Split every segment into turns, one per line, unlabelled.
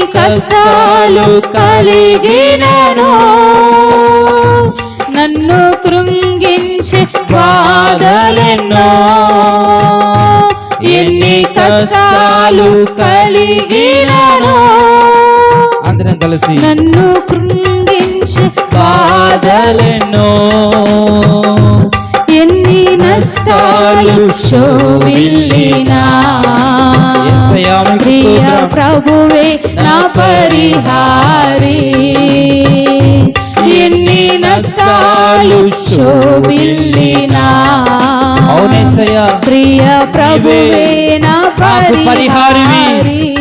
కష్టాలు కలిగినను. నన్ను కృంగించే బాధలెన్నో. ఎన్ని కష్టాలు కలిగినను.
అందరం కలిసి
నన్ను కృంగించే బాధలెన్నో. ఎన్ని నష్టాలు శోభిల్లినా.
స్తోత్రం.
ప్రభువే నా పరిహారి. ఎన్ని నష్టాలు శోభిల్లినా.
అవునేసయ్యా
ప్రియ ప్రభువే నా. పరిహారి.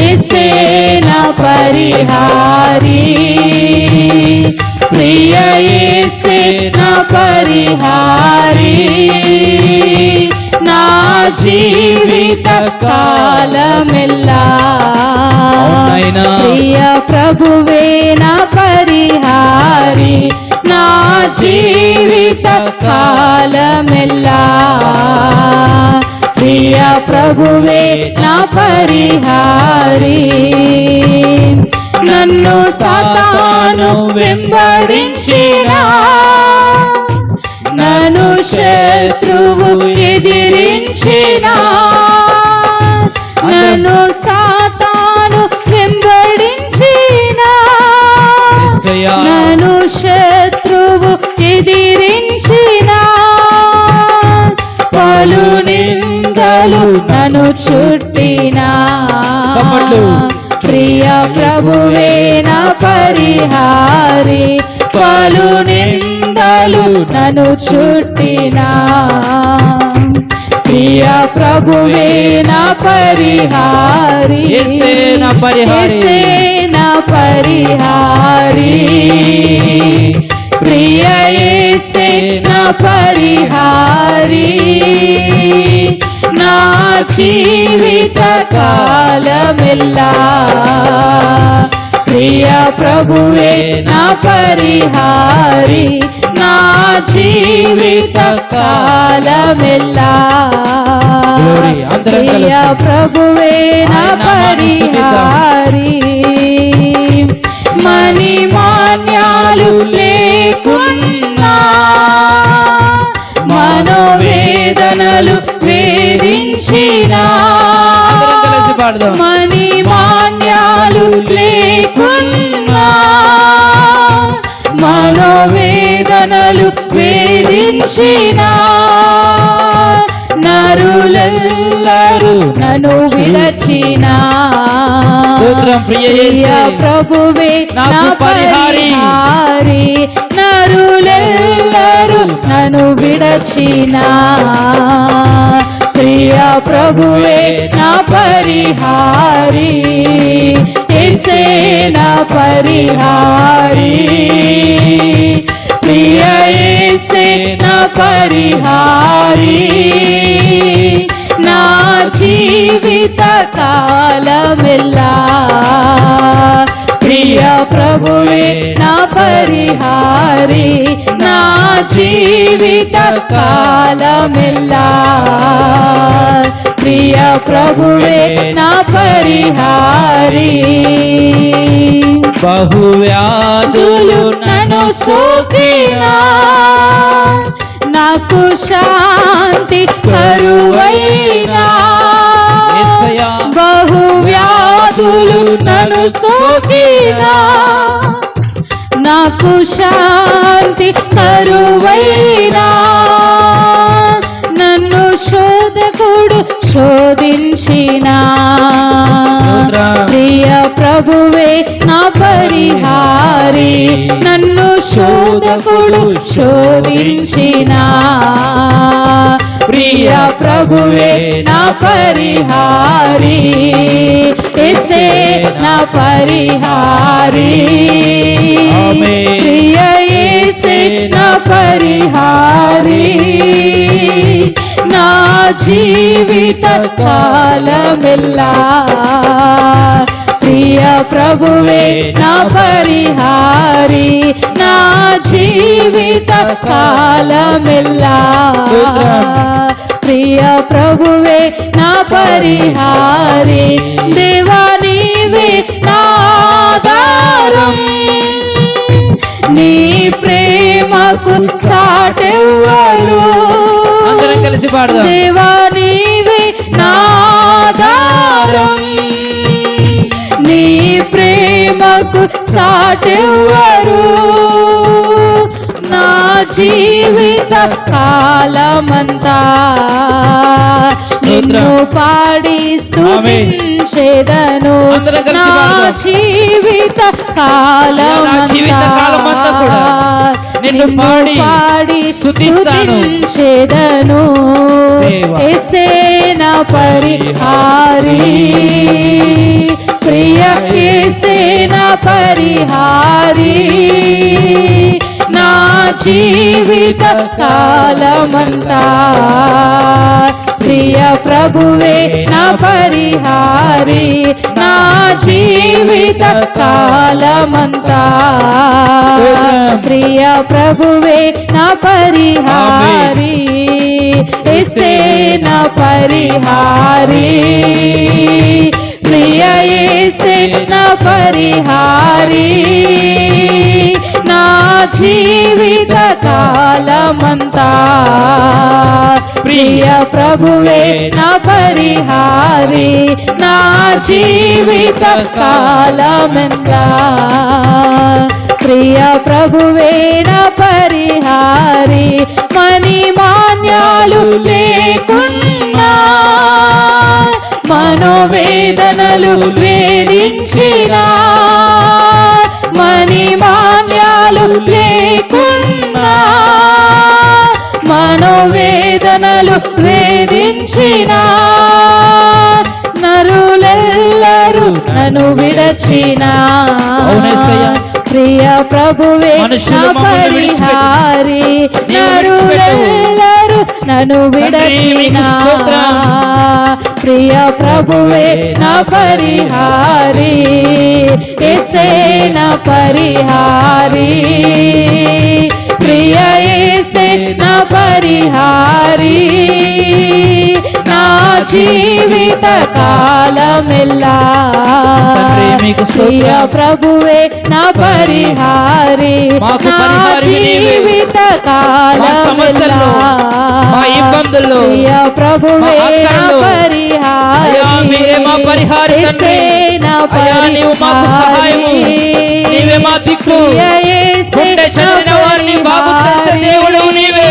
ఎసే నా పరిహారి. ప్రియ యేసే నా పరిహారి. జీవిత కాలమెల్లా. ప్రియ ప్రభువే నా పరిహారి నా జీవిత కాలమెల్లా. ప్రియ ప్రభువే నా పరిహారి నన్ను సాతాను వెంబడించిన. నన్ను శత్రువు ఎదిరించిన నన్ను సాతాను వెంబడించిన. నన్ను శత్రువు ఎదిరించిన పలు నిందలు నన్ను చుట్టిన. ప్రియ ప్రభువే నా పరిహారి పలు నిందలు నన్ను చుట్టిన. ప్రియ ప్రభువే నా పరిహారి.
నా పరిహారి.
నా పరిహారి. ప్రియ నా పరిహారి. నా జీవిత కాలమెల్లా. ప్రియ ప్రభువే నా పరిహారి నా జీవిత కాలమెల్లా. ప్రియ ప్రభువే నా. పరిహారి మణి మాన్యాలు లేకున్నా మనోవేదనలు వేధించిన
అందరం
మాన్యాలు లేకున్నా మనోవేదనలు వేధించిన నరులెల్లరూ నన్ను విరచిన
ప్రియ.
ప్రభువే నా
పరిహారి.
పరిహారి నరులెల్లరూ నన్ను విడచిన ప్రియ ప్రభువే నా పరిహారి. ఎసే నా పరిహారి. ప్రియ ఎసే నా పరిహారి. నా జీవిత కాలమెల్లా. ప్రియ ప్రభువే నా పరిహారి. జీవిత కాలమెల్లా. ప్రియ ప్రభువే నా పరిహారి.
బహువ్యాధులు
నన్ను సోకినా. నాకు శాంతి కరువైనా.
యేసయ్యా.
బహు వ్యాధులు నన్ను సోకినా. నాకు శాంతి కరువైనా. నన్ను శోధకుడు శోధించిన. ప్రియ ప్రభువే నా పరిహారి. నన్ను శోధకుడు శోధించిన. ప్రియ ప్రభువే నా పరిహారి. ఎసే నా పరిహారి. ప్రియ యేసే నా పరిహారి. నా జీవిత కాలమెల్లా. ప్రియ ప్రభువే నా పరిహారి. నా జీవిత కాలమెల్లా. అయ్యా ప్రభువే నా పరిహారి. దేవా నీవే నాదారం నీ ప్రేమకు సాటెవ్వరు.
అందరం కలిసి పాడదాం.
దేవా నీవే నాదారం నీ ప్రేమకు సాటెవ్వరు. జీవిత కాలమంతా. నిన్ను పాడి
కలిసి
నా. జీవిత
కాలమంతా. నిన్ను పాడి దేవా.
ఎసేన పరిహారి. ప్రియ ఎసేన పరిహారి. జీవిత కాలమంతా ప్రియ ప్రభువే నా పరిహారి నా జీవిత కాలమంతా ప్రియ ప్రభువే నా పరిహారి ఎసే నా పరిహారి ప్రియ ఎసే నా పరిహారి నా జీవిత కాలమంతా. ప్రియ ప్రభువే నా పరిహారి నా జీవిత కాలమంతా. ప్రియ ప్రభువే నా పరిహారి మణి మాన్యాలు లేకున్నా. మనోవేదనలు వేధించినా. లేకున్నా మనోవేదనలు వేధించినా నరులెల్లరూ నన్ను విడచిన. ప్రియ ప్రభువే. పరిహారి నరులెల్లరూ నన్ను విడచిన. ప్రియ ప్రభువే నా పరిహారి. ఎసే నా పరిహారి. ప్రియ ఎసే నా పరిహారి. నా జీవిత కాలమెల్లా. ప్రియ ప్రభువే నా పరిహారి. నా. జీవిత
మా ఇబ్బందుల్లో,
ప్రియ ప్రభువే
మా
నా
ఆకలిలో,
పరిహారి
అయ్యా, మీరే మా పరిహారి తండ్రి.
యేసే నా
అయ్యా, నీవు మాకు సహాయము.
పరిహారి.
నీవే మా దిక్కు.
ప్రియ యేసే
గుండె చెదిరిన
నా
వారిని బాగు చేసే
పరిహారి.
దేవుడవు నీవే.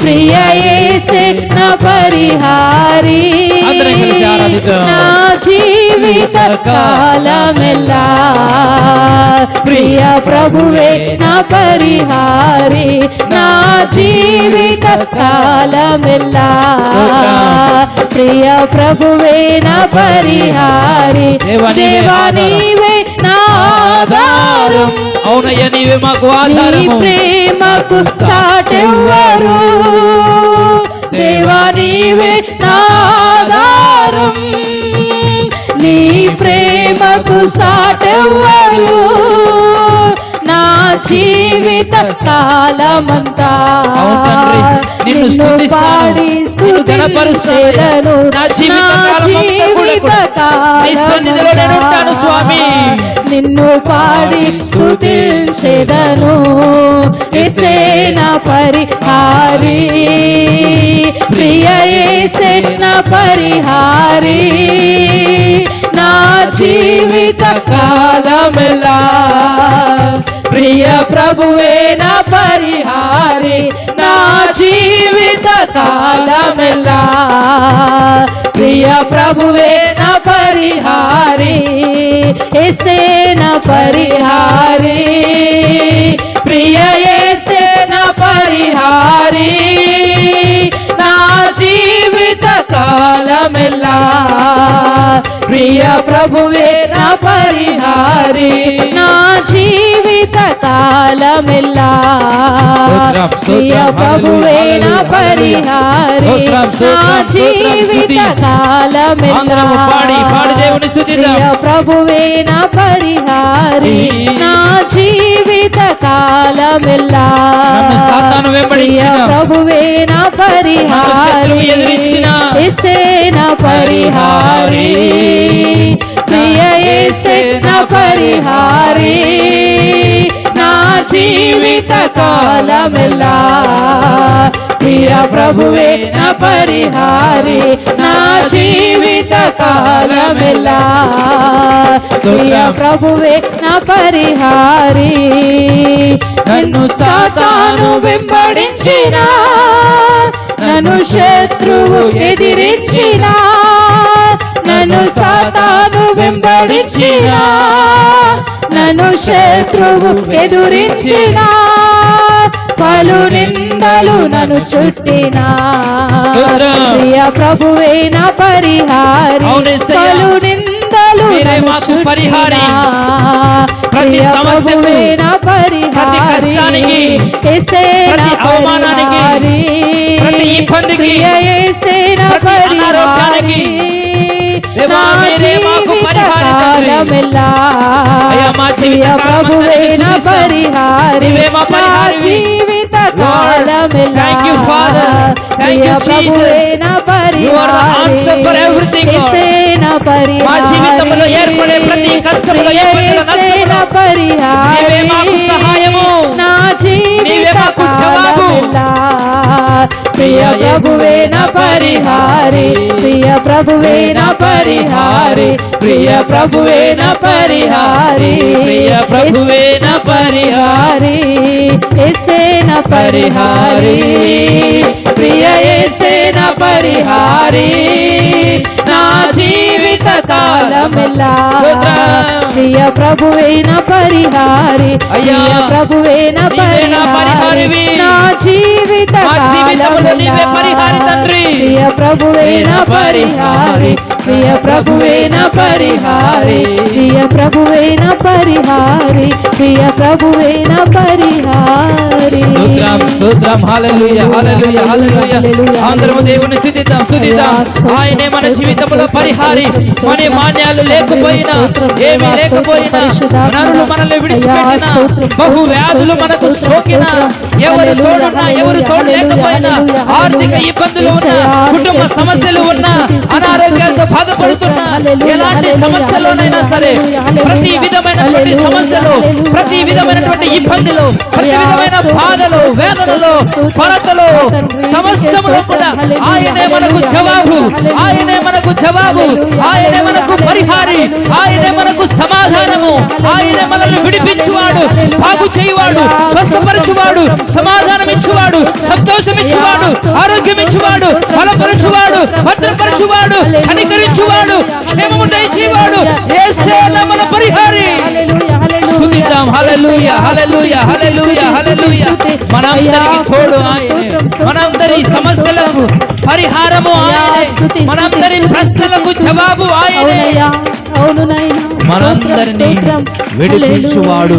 ప్రియ ఎసే నా పరిహారి. నా జీవిత కాలమెల్లా. ప్రియ ప్రభువే నా పరిహారి. నా జీవిత కాలమెల్లా. ప్రియ ప్రభువే నా పరిహారి.
దేవా, నీవే
నా
అవునయ్యా నీవే మాకు
నీ
ఆధారము
ప్రేమకు సాటెవ్వరు. దేవా నీవే నా ఆధారం. నీ ప్రేమకు సాటెవ్వరు. జీవిత కాలమంతా
నిన్ను ఘనపరుస్తాను.
స్తుతించెదను.
నా జీవిత స్వామి.
నిన్ను పాడి స్తుతించెదను ఎసే నా పరిహారి. ప్రియ ఎసే నా పరిహారి. నా జీవిత కాలమలా. ప్రియ ప్రభువే నా పరిహారి. నా జీవిత కాలమలా. ప్రియ ప్రభువే నా పరిహారి. ఎసే నా పరిహారి. నా ప్రియ ప్రభువే నా పరిహారి. నా జీవి జీవిత కాలమెల్లా ప్రియ
స్తోత్రం,
ప్రభువే నా
హల్లెలూయా,
పరిహారి నా జీవిత. కాలమెల్లా. ప్రియ ప్రభువే నా పరిహారి నా జీవిత కాలమెల్లా ప్రియ ప్రభువే నా
నన్ను
పరిహారి పరిహారి. పరిహారి నా జీవిత కాలమెల్లా ప్రియ ప్రభువే నా పరిహారి నా జీవిత కాలమెల్లా ప్రియ ప్రభువే నా పరిహారి నన్ను సాతాను వెంబడించినా నన్ను శత్రువు ఎదిరించిన సాతాను వెంబడించిన నన్ను శత్రువు ఎదురించిన పలు నిందలు నన్ను చుట్టిన. ప్రియ ప్రభువే నా పరిహారి. పలు నిందలు నన్ను
పరిహారి. ప్రతి
ప్రియ
సమస్యకు, ప్రతి కష్టానికి, ప్రతి అవమానానికి. ప్రతి ఇబ్బందికి, ప్రతి. అనారోగ్యానికి, దేవా, మీరే మాకు పరిహారి తండ్రి. అయ్యా, మా జీవిత
ప్రభువే నా. పరిహారి
నీవే మా.
జీవిత కాలమెల్లా. నా నా పరిహారి
మా జీవితంలో ఏర్పడే ప్రతి కష్టములో,
ప్రియ
ఇబ్బందుల,
యేసే
నష్టములో
నా పరిహారి
నీవే మాకు సహాయము.
నా జీవిత ప్రియ ప్రభువే నా పరిహారి ప్రియ ప్రభువే నా పరిహారి ప్రియ ప్రభువే నా పరిహారి
ప్రియ ప్రభువే నా
పరిహారి ఎసే నా పరిహారి ప్రియ ఎసే నా పరిహారి నా జీవిత
స్తోత్రం.
ప్రియ ప్రభువే నా పరిహారి
అయ్యా,
ప్రియ ప్రభువే నా
నీవే నా
పరిహారి. నా
disponible
ప్రియ ప్రభువే నా పరిహారి ప్రియ ప్రభువే నా పరిహారి ప్రియ ప్రభువే నా పరిహారి ప్రియ ప్రభువే నా పరిహారి.
స్తోత్రం స్తోత్రం హల్లెలూయా హల్లెలూయా హల్లెలూయా. అందరము దేవుని స్థుతిద్దాం స్థుతిద్దాం. ఆయనే మన జీవితంలో పరిహారి. మన మాన్యాలు లేకపోయినా ఏమి లేకపోయినా నరులు మనల్ని విడిచిపెట్టిన బహు వ్యాధులు మనకు సోకిన ఎవరు తోడున్నా ఎవరు తోడు లేకపోయినా ఆర్థిక ఇబ్బందులు ఉన్నా కుటుంబ సమస్యలు ఉన్నా అనారోగ్యంతో బాధపడుతున్నా ఎలాంటి సమస్యలోనైనా సరే ప్రతి విధమైనటువంటి సమస్యలు ప్రతి విధమైనటువంటి ఇబ్బందులు ప్రతి విధమైన బాధలు వేదనలు కొరతలు సమస్తములో కూడా ఆయనే మనకు జవాబు ఆయనే మనకు జవాబు ఆయనే మనకు పరిహారి ఆయనే మనకు సమాధానము ఆయనే మనల్ని విడిపించువాడు బాగు చేయువాడు స్వస్థపరచువాడు సమాధానం ఇచ్చువాడు సంతోషం ఇచ్చువాడు ఆరోగ్యం బలపరచువాడు భద్రపరచువాడు కనికరించువాడు క్షేమము దయచేవాడు. యేసే మన పరిహారి. స్తుతిద్దాం. హల్లెలూయా హల్లెలూయా హల్లెలూయా హల్లెలూయా. మనందరికి తోడు ఆయనే. మనందరి సమస్యలకు పరిహారము ఆయనే. మనందరి ప్రశ్నలకు జవాబు ఆయనే.
అవునయ్యా అవును
మనందరినీ విడిపించువాడు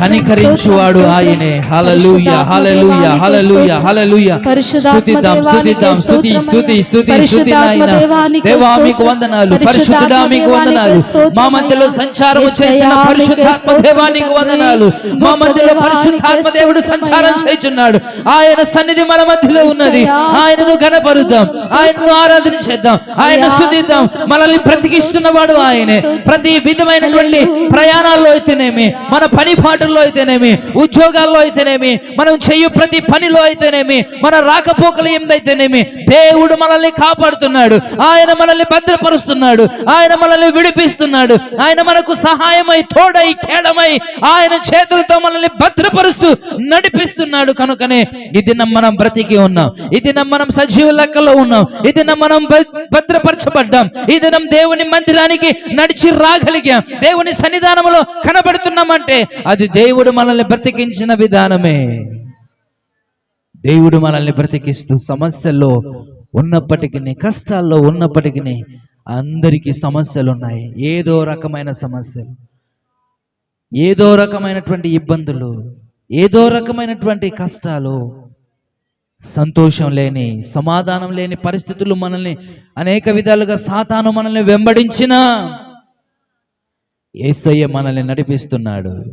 కనికరించువాడు ఆయనే. హల్లెలూయా హల్లెలూయా హల్లెలూయా హల్లెలూయా. స్తుతిద్దాం స్తుతిద్దాం స్తుతి స్తుతి స్తుతి స్తుతి నాయన. దేవా మీకు వందనాలు. పరిశుద్ధుడా మీకు వందనాలు. మా మధ్యలో సంచారం చేసిన పరిశుద్ధాత్మ దేవా నీకు వందనాలు. మా మధ్యలో పరిశుద్ధాత్మ దేవుడు సంచారం చేస్తున్నాడు ఆయన సన్నిధి మన మధ్యలో ఉన్నది. ఆయనను గణపరుద్దాం ఆయనను ఆరాధన చేద్దాం. ఆయన స్తుతిద్దాం. మనల్ని బ్రతికిస్తున్నవాడు ఆయనే. ప్రతి విధమైనటువంటి ప్రయాణాల్లో అయితేనేమి మన పని పాటల్లో అయితేనేమి ఉద్యోగాల్లో అయితేనేమి మనం చెయ్యు ప్రతి పనిలో అయితేనేమి మన రాకపోకలు ఏందైతేనేమి దేవుడు మనల్ని కాపాడుతున్నాడు ఆయన మనల్ని భద్రపరుస్తున్నాడు ఆయన మనల్ని విడిపిస్తున్నాడు ఆయన మనకు సహాయమై తోడై కేడమై ఆయన చేతులతో మనల్ని భద్రపరుస్తూ నడిపిస్తున్నాడు. కనుకనే ఇది మనం బ్రతికి ఉన్నాం ఇది మనం సజీవ లెక్కలో ఉన్నాం ఇది మనం భద్రపరచబడ్డాం ఇది దేవుని మందిరానికి నడిచి రాగలిగి. దేవుని సన్నిధానంలో కనబడుతున్నామంటే అది దేవుడు మనల్ని బ్రతికించిన విధానమే. దేవుడు మనల్ని బ్రతికిస్తూ సమస్యల్లో ఉన్నప్పటికీ కష్టాల్లో ఉన్నప్పటికీ అందరికీ సమస్యలు ఉన్నాయి ఏదో రకమైన సమస్యలు ఏదో రకమైనటువంటి ఇబ్బందులు ఏదో రకమైనటువంటి కష్టాలు సంతోషం లేని సమాధానం లేని పరిస్థితులు మనల్ని అనేక విధాలుగా సాతాను మనల్ని వెంబడించిన ఏసయ్య మనల్ని నడిపిస్తున్నాడు.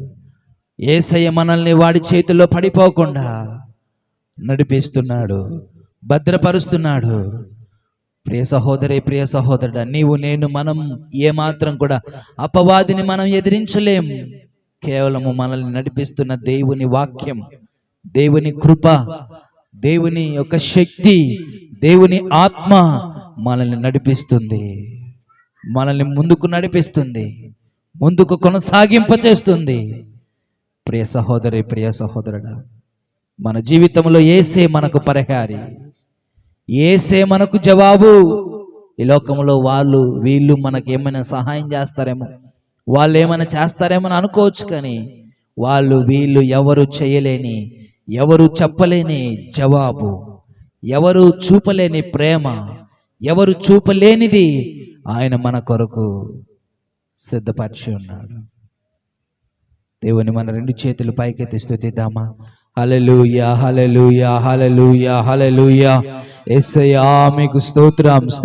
ఏసయ్య మనల్ని వాడి చేతుల్లో పడిపోకుండా నడిపిస్తున్నాడు భద్రపరుస్తున్నాడు. ప్రియ సహోదరి ప్రియ సహోదరుడా నీవు నేను మనం ఏమాత్రం కూడా అపవాదిని మనం ఎదిరించలేం. కేవలము మనల్ని నడిపిస్తున్న దేవుని వాక్యం దేవుని కృప దేవుని యొక్క శక్తి దేవుని ఆత్మ మనల్ని నడిపిస్తుంది మనల్ని ముందుకు నడిపిస్తుంది. ముందుకు కొనసాగింప చేస్తుంది. ప్రియ సహోదరి ప్రియ సహోదరుడా మన జీవితంలో ఏసే మనకు పరిహారి. ఏసే మనకు జవాబు. ఈ లోకంలో వాళ్ళు వీళ్ళు మనకి ఏమైనా సహాయం చేస్తారేమో వాళ్ళు ఏమైనా చేస్తారేమో అని అనుకోవచ్చు కానీ వాళ్ళు వీళ్ళు ఎవరు చేయలేని ఎవరు చెప్పలేని జవాబు. ఎవరు చూపలేని ప్రేమ. ఎవరు చూపలేనిది ఆయన మన కొరకు. సిద్ధపరిచి ఉన్నాడు. దేవుని మన రెండు చేతులు పైకెత్తి స్థుతిద్దామా? హలలుయా హలలుయా హలలుయా ఎస్ యేసయ్యా మీకు స్తోత్రం.